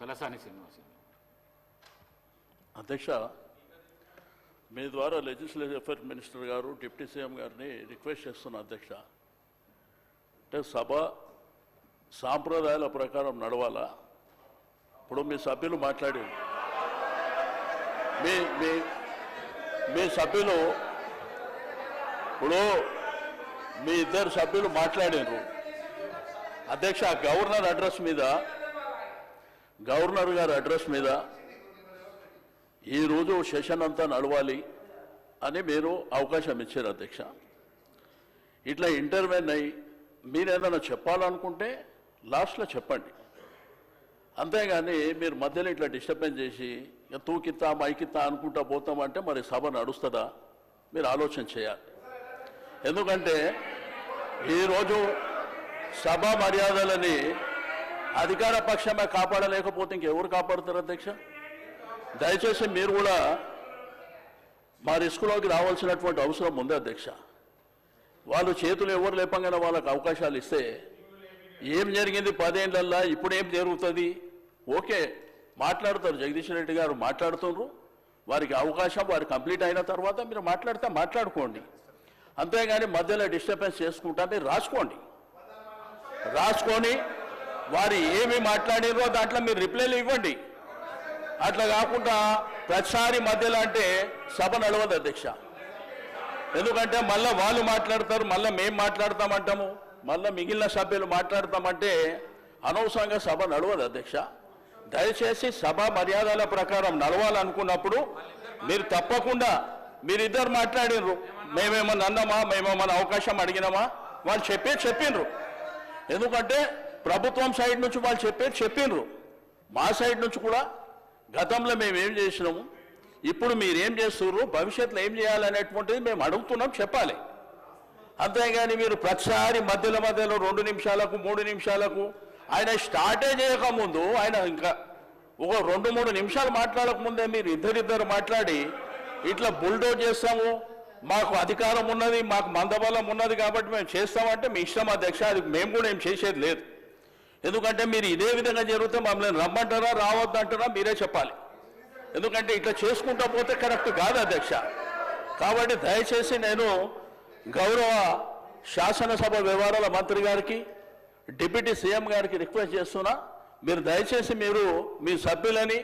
తలసాని శ్రీనివాస్ అధ్యక్ష మీ ద్వారా లెజిస్లేటివ్ అఫైర్ మినిస్టర్ గారు డిప్యూటీ సీఎం గారిని రిక్వెస్ట్ చేస్తున్నా అధ్యక్ష. అంటే సభ సాంప్రదాయాల ప్రకారం నడవాలా? ఇప్పుడు మీ సభ్యులు మాట్లాడి. మీ మీ మీ సభ్యులు ఇప్పుడు మీ ఇద్దరు సభ్యులు మాట్లాడారు అధ్యక్ష గవర్నర్ అడ్రస్ మీద గవర్నర్ గారి అడ్రస్ మీద ఈరోజు సెషన్ అంతా నడవాలి అని మీరు అవకాశం ఇచ్చారు అధ్యక్ష. ఇట్లా ఇంటర్వెన్ అయ్యి మీరు ఏదైనా చెప్పాలనుకుంటే లాస్ట్లో చెప్పండి. అంతేగాని మీరు మధ్యలో ఇట్లా డిస్టర్బెన్స్ చేసి ఇక తూకిత్తా మైకిత్తా అనుకుంటా పోతామంటే మరి సభ నడుస్తుందా? మీరు ఆలోచన చేయాలి. ఎందుకంటే ఈరోజు సభ మర్యాదలని అధికార పక్షమే కాపాడలేకపోతే ఇంకెవరు కాపాడుతారు అధ్యక్ష? దయచేసి మీరు కూడా మా రిస్కులోకి రావాల్సినటువంటి అవసరం ఉంది అధ్యక్ష. వాళ్ళు చేతులు ఎవరు లేపంగానే వాళ్ళకి అవకాశాలు ఇస్తే ఏం జరిగింది పదేళ్ళల్లా ఇప్పుడు ఏం జరుగుతుంది? ఓకే మాట్లాడతారు. జగదీష్ రెడ్డి గారు మాట్లాడుతున్నారు వారికి అవకాశం వారు కంప్లీట్ అయిన తర్వాత మీరు మాట్లాడితే మాట్లాడుకోండి. అంతేగాని మధ్యలో డిస్టర్బెన్స్ చేసుకుంటా మీరు రాసుకోండి. రాసుకొని వారు ఏమి మాట్లాడిరో దాంట్లో మీరు రిప్లైలు ఇవ్వండి. అట్లా కాకుండా ప్రతిసారి మధ్యలో అంటే సభ నడవదు అధ్యక్ష. ఎందుకంటే మళ్ళీ వాళ్ళు మాట్లాడతారు మళ్ళీ మేము మాట్లాడతామంటాము మళ్ళీ మిగిలిన సభ్యులు మాట్లాడతామంటే అనవసరంగా సభ నడవదు అధ్యక్ష. దయచేసి సభ మర్యాదల ప్రకారం నడవాలనుకున్నప్పుడు మీరు తప్పకుండా మీరిద్దరు మాట్లాడినరు మేమేమన్నా అన్నామా మేమేమన్నా అవకాశం అడిగినామా వాళ్ళు చెప్పే చెప్పిండ్రు ఎందుకంటే ప్రభుత్వం సైడ్ నుంచి వాళ్ళు చెప్పేది చెప్పిండ్రు మా సైడ్ నుంచి కూడా గతంలో మేము ఏం చేసినాము? ఇప్పుడు మీరేం చేస్తున్నారు భవిష్యత్తులో ఏం చేయాలనేటువంటిది మేము అడుగుతున్నాం చెప్పాలి. అంతేగాని మీరు ప్రతిసారి మధ్యలో మధ్యలో రెండు నిమిషాలకు మూడు నిమిషాలకు ఆయన స్టార్టే చేయకముందు ఆయన ఇంకా ఒక రెండు మూడు నిమిషాలు మాట్లాడకముందే మీరు ఇద్దరిద్దరు మాట్లాడి ఇట్లా బుల్డోజ్ చేస్తాము. మాకు అధికారం ఉన్నది మాకు మందబలం ఉన్నది కాబట్టి మేము చేస్తామంటే మీ ఇష్టం అధ్యక్ష అది మేము కూడా ఏం చేసేది లేదు. ఎందుకంటే మీరు ఇదే విధంగా జరిగితే మమ్మల్ని రమ్మంటారా రావద్దంటారా మీరే చెప్పాలి. ఎందుకంటే ఇట్లా చేసుకుంటా పోతే కరెక్ట్ కాదు అధ్యక్ష. కాబట్టి దయచేసి నేను గౌరవ శాసనసభ వ్యవహారాల మంత్రి గారికి డిప్యూటీ సీఎం గారికి రిక్వెస్ట్ చేస్తున్నా. మీరు దయచేసి మీరు మీ సభ్యులని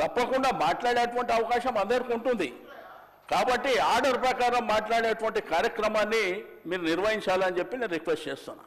తప్పకుండా మాట్లాడేటువంటి అవకాశం అందరికీ ఉంటుంది. కాబట్టి ఆర్డర్ ప్రకారం మాట్లాడేటువంటి కార్యక్రమాన్ని మీరు నిర్వహించాలని చెప్పి నేను రిక్వెస్ట్ చేస్తున్నా.